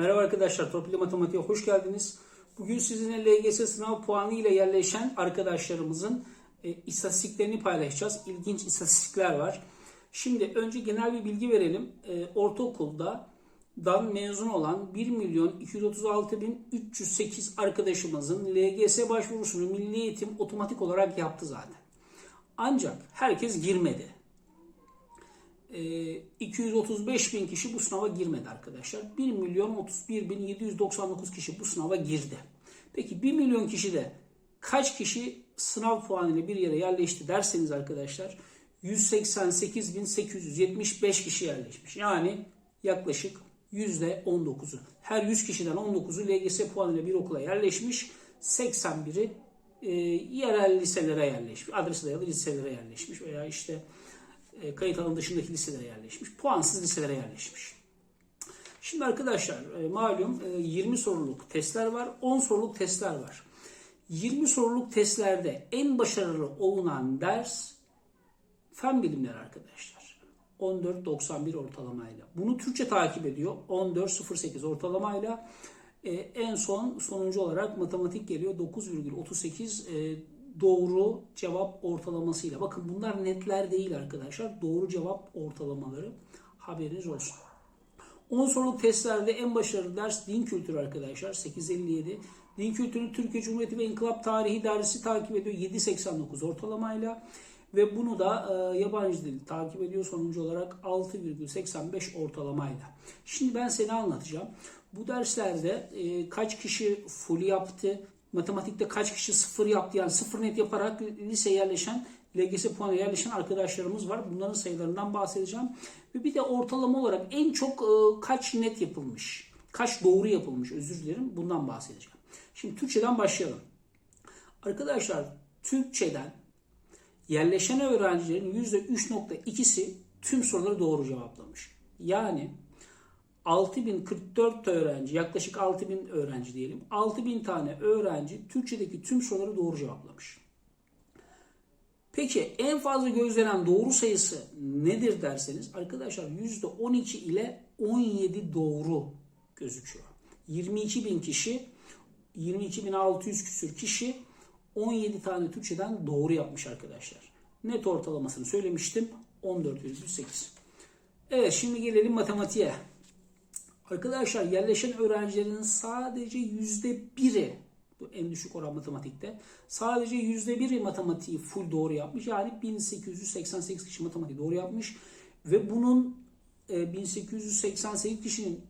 Merhaba arkadaşlar, Torpilli Matematik'e hoş geldiniz. Bugün sizinle LGS sınav puanı ile yerleşen arkadaşlarımızın e, istatistiklerini paylaşacağız. İlginç istatistikler var. Şimdi önce genel bir bilgi verelim. E, ortaokulda dan mezun olan 1 milyon 236 bin 308 arkadaşımızın LGS başvurusunu Milli Eğitim otomatik olarak yaptı zaten. Ancak herkes girmedi. E, 235 bin kişi bu sınava girmedi arkadaşlar. 1 milyon 31 bin 799 kişi bu sınava girdi. Peki 1 milyon kişi de kaç kişi sınav puanıyla bir yere yerleşti derseniz arkadaşlar 188 bin 875 kişi yerleşmiş. Yani yaklaşık %19'u. Her 100 kişiden 19'u LGS puanıyla bir okula yerleşmiş. 81'i e, yerel liselere yerleşmiş. Adresi dayalı liselere yerleşmiş veya işte e, kayıt alanı dışındaki liselere yerleşmiş. Puansız liselere yerleşmiş. Şimdi arkadaşlar e, malum e, 20 soruluk testler var, 10 soruluk testler var. 20 soruluk testlerde en başarılı olunan ders fen bilimleri arkadaşlar. 14.91 ortalamayla. Bunu Türkçe takip ediyor. 14.08 ortalamayla. E, en son sonuncu olarak matematik geliyor. 9,38 e, doğru cevap ortalamasıyla. Bakın bunlar netler değil arkadaşlar. Doğru cevap ortalamaları. Haberiniz olsun. 10 soruluk testlerde en başarılı ders din kültürü arkadaşlar. 857. Din kültürü Türkiye Cumhuriyeti ve İnkılap Tarihi dersi takip ediyor. 789 ortalamayla. Ve bunu da e, yabancı dil takip ediyor sonuncu olarak 6,85 ortalamayla. Şimdi ben seni anlatacağım. Bu derslerde e, kaç kişi full yaptı, matematikte kaç kişi sıfır yaptı yani sıfır net yaparak lise yerleşen LGS puanı yerleşen arkadaşlarımız var. Bunların sayılarından bahsedeceğim. Ve bir de ortalama olarak en çok e, kaç net yapılmış, kaç doğru yapılmış özür dilerim bundan bahsedeceğim. Şimdi Türkçeden başlayalım. Arkadaşlar Türkçeden yerleşen öğrencilerin %3.2'si tüm soruları doğru cevaplamış. Yani 6044 öğrenci, yaklaşık 6000 öğrenci diyelim. 6000 tane öğrenci Türkçedeki tüm soruları doğru cevaplamış. Peki en fazla gözlenen doğru sayısı nedir derseniz arkadaşlar %12 ile 17 doğru gözüküyor. 22 bin kişi, 22.600 küsür kişi 17 tane Türkçeden doğru yapmış arkadaşlar. Net ortalamasını söylemiştim 14,8. Evet şimdi gelelim matematiğe. Arkadaşlar yerleşen öğrencilerin sadece yüzde biri bu en düşük oran matematikte sadece yüzde biri matematiği full doğru yapmış. Yani 1888 kişi matematiği doğru yapmış ve bunun 1888 kişinin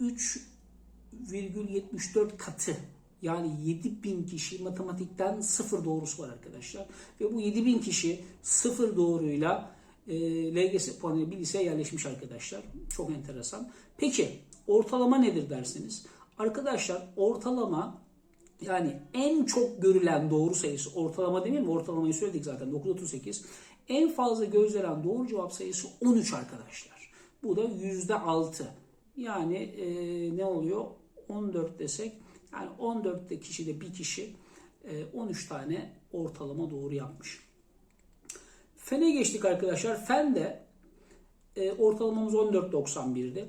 3,74 katı yani 7000 kişi matematikten sıfır doğrusu var arkadaşlar. Ve bu 7000 kişi sıfır doğruyla e, LGS puanıyla liseye yerleşmiş arkadaşlar. Çok enteresan. Peki ortalama nedir dersiniz? Arkadaşlar ortalama yani en çok görülen doğru sayısı ortalama değil mi? Ortalamayı söyledik zaten 938. En fazla gözlenen doğru cevap sayısı 13 arkadaşlar. Bu da %6. Yani e, ne oluyor? 14 desek yani 14'te kişide bir kişi 13 tane ortalama doğru yapmış. Fene geçtik arkadaşlar. Fende e, ortalamamız 14.91'di.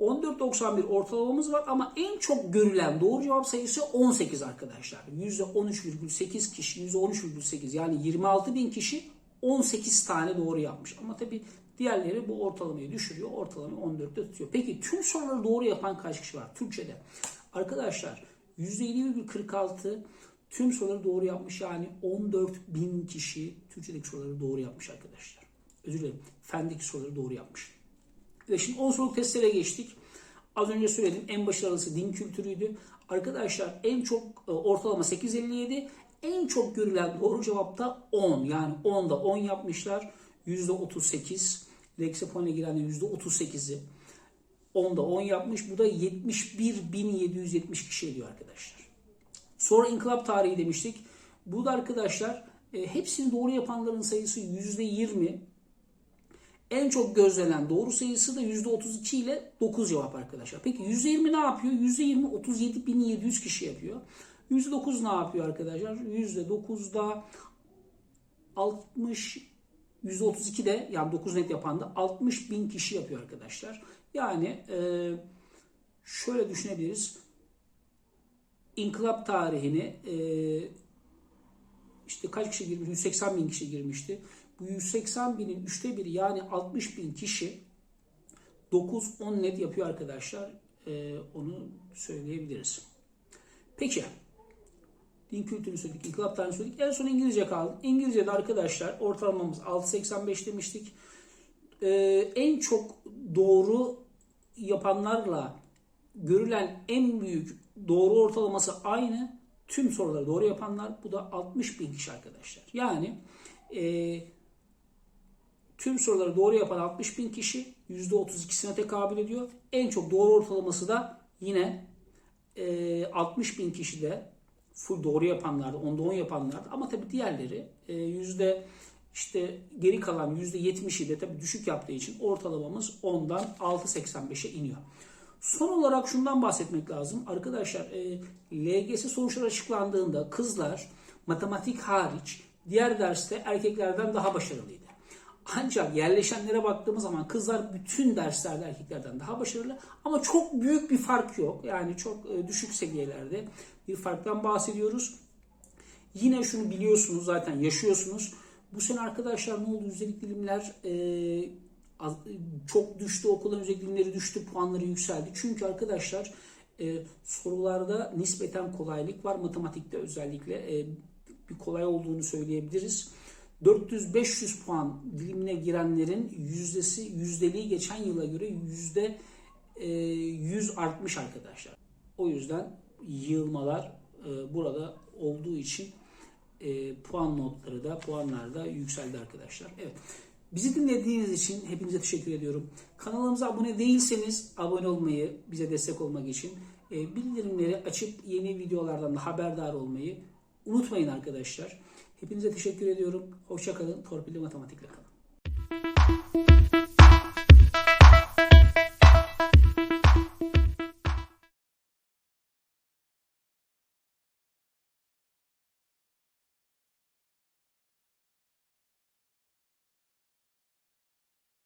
14.91 ortalamamız var ama en çok görülen doğru cevap sayısı 18 arkadaşlar. %13,8 kişi, %13,8 yani 26 bin kişi 18 tane doğru yapmış. Ama tabi diğerleri bu ortalamayı düşürüyor. Ortalamayı 14'te tutuyor. Peki tüm soruları doğru yapan kaç kişi var Türkçe'de? Arkadaşlar %7,46 tüm soruları doğru yapmış. Yani 14 bin kişi Türkçedeki soruları doğru yapmış arkadaşlar. Özür dilerim. Fendeki soruları doğru yapmış. Ve şimdi 10 soruluk testlere geçtik. Az önce söyledim en başarılısı din kültürüydü. Arkadaşlar en çok e, ortalama 8.57. En çok görülen doğru cevap da 10. Yani 10'da 10 yapmışlar. %38. Lexi puanına girenlerin %38'i. 10'da 10 yapmış. Bu da 71.770 kişi ediyor arkadaşlar. Sonra inkılap tarihi demiştik. Bu da arkadaşlar e, hepsini doğru yapanların sayısı %20. En çok gözlenen doğru sayısı da %32 ile 9 cevap arkadaşlar. Peki %20 ne yapıyor? %20 37.700 kişi yapıyor. %9 ne yapıyor arkadaşlar? %9'da 60 %32'de yani 9 net yapan da 60 bin kişi yapıyor arkadaşlar. Yani e, şöyle düşünebiliriz. İnkılap tarihini e, işte kaç kişi girmiş? 180 bin kişi girmişti. Bu 180 binin üçte biri yani 60 bin kişi 9-10 net yapıyor arkadaşlar. E, onu söyleyebiliriz. Peki. Din kültürünü söyledik, inkılap söyledik. En son İngilizce kaldı. İngilizce'de arkadaşlar ortalamamız 6.85 demiştik. Ee, en çok doğru yapanlarla görülen en büyük doğru ortalaması aynı. Tüm soruları doğru yapanlar. Bu da 60 bin kişi arkadaşlar. Yani e, tüm soruları doğru yapan 60 bin kişi %32'sine tekabül ediyor. En çok doğru ortalaması da yine e, 60 bin kişi de full doğru yapanlarda, onda 10 yapanlarda ama tabii diğerleri e, yüzde işte geri kalan yüzde 70'i de tabii düşük yaptığı için ortalamamız 10'dan 6.85'e iniyor. Son olarak şundan bahsetmek lazım. Arkadaşlar e, LGS sonuçları açıklandığında kızlar matematik hariç diğer derste erkeklerden daha başarılıydı. Ancak yerleşenlere baktığımız zaman kızlar bütün derslerde erkeklerden daha başarılı ama çok büyük bir fark yok. Yani çok e, düşük seviyelerde bir farktan bahsediyoruz. Yine şunu biliyorsunuz zaten yaşıyorsunuz. Bu sene arkadaşlar ne oldu? Yüzdelik dilimler e, az- çok düştü. Okulun yüzdelik dilimleri düştü. Puanları yükseldi. Çünkü arkadaşlar e, sorularda nispeten kolaylık var. Matematikte özellikle e, bir kolay olduğunu söyleyebiliriz. 400-500 puan dilimine girenlerin yüzdesi yüzdeliği geçen yıla göre yüzde e, 100 artmış arkadaşlar. O yüzden yığılmalar e, burada olduğu için e, puan notları da puanlar da yükseldi arkadaşlar. Evet. Bizi dinlediğiniz için hepinize teşekkür ediyorum. Kanalımıza abone değilseniz abone olmayı, bize destek olmak için e, bildirimleri açıp yeni videolardan da haberdar olmayı unutmayın arkadaşlar. Hepinize teşekkür ediyorum. Hoşçakalın. Torpilli matematikle kalın.